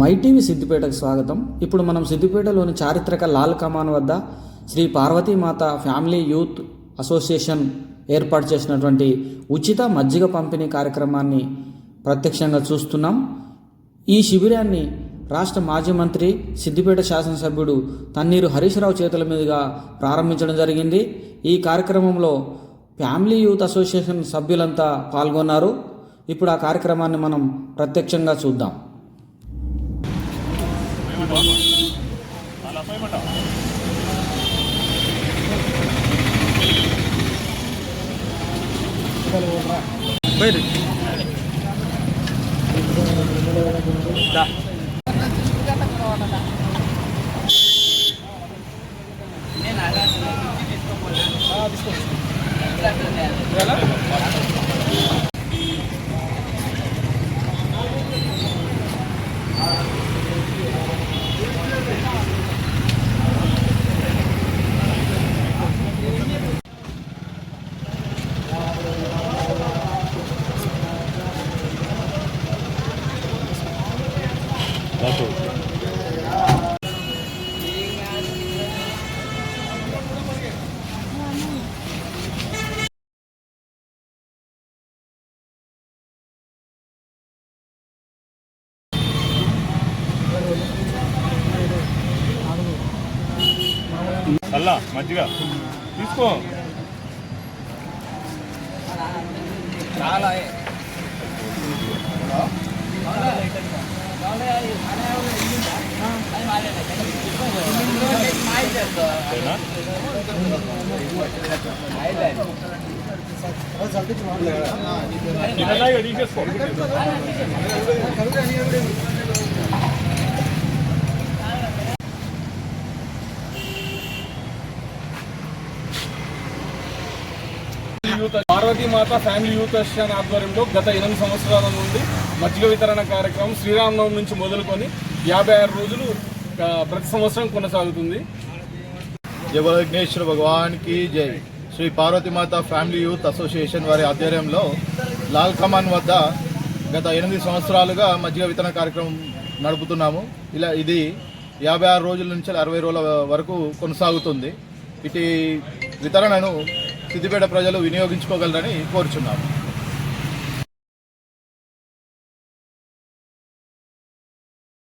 MyTV సిద్దిపేటకు స్వాగతం. ఇప్పుడు మనం సిద్దిపేటలోని చారిత్రక లాల్ కమాన్ వద్ద Shri Parvatimata family youth association ఏర్పాటు చేసినటువంటి ఉచిత మజ్జిగ పంపిణీ కార్యక్రమాన్ని ప్రత్యక్షంగా చూస్తున్నాం. ఈ శిబిరాన్ని రాష్ట్ర మాజీ మంత్రి సిద్దిపేట శాసనసభ్యుడు తన్నీరు హరీష్ రావు చేతుల మీదుగా ప్రారంభించడం జరిగింది. ఈ కార్యక్రమంలో ఫ్యామిలీ యూత్ అసోసియేషన్ సభ్యులంతా పాల్గొన్నారు. ఇప్పుడు ఆ కార్యక్రమాన్ని మనం ప్రత్యక్షంగా చూద్దాం. Dạ, That's అల్లా మజ్జిగ. తీసుకో. చాలా తీసేసుకో. Youth Parvatimata family youth association ఆధ్వర్యంలో గత ఎనిమిది సంవత్సరాల నుండి మజ్జిగ వితరణ కార్యక్రమం శ్రీరామనవమి నుంచి మొదలుకొని యాభై ఆరు రోజులు ప్రతి సంవత్సరం కొనసాగుతుంది. జయ బోలో విఘ్నేశ్వర జై. Shri Parvatimata family youth association వారి ఆధ్వర్యంలో లాల్ కమాన్ వద్ద గత ఎనిమిది సంవత్సరాలుగా మజ్జిగ వితరణ కార్యక్రమం నడుపుతున్నాము. ఇలా ఇది యాభై ఆరు రోజుల నుంచి అరవై రోజుల వరకు కొనసాగుతుంది. ఇటు వితరణను సిద్దిపేట ప్రజలు వినియోగించుకోగలరని కోరుచున్నాము.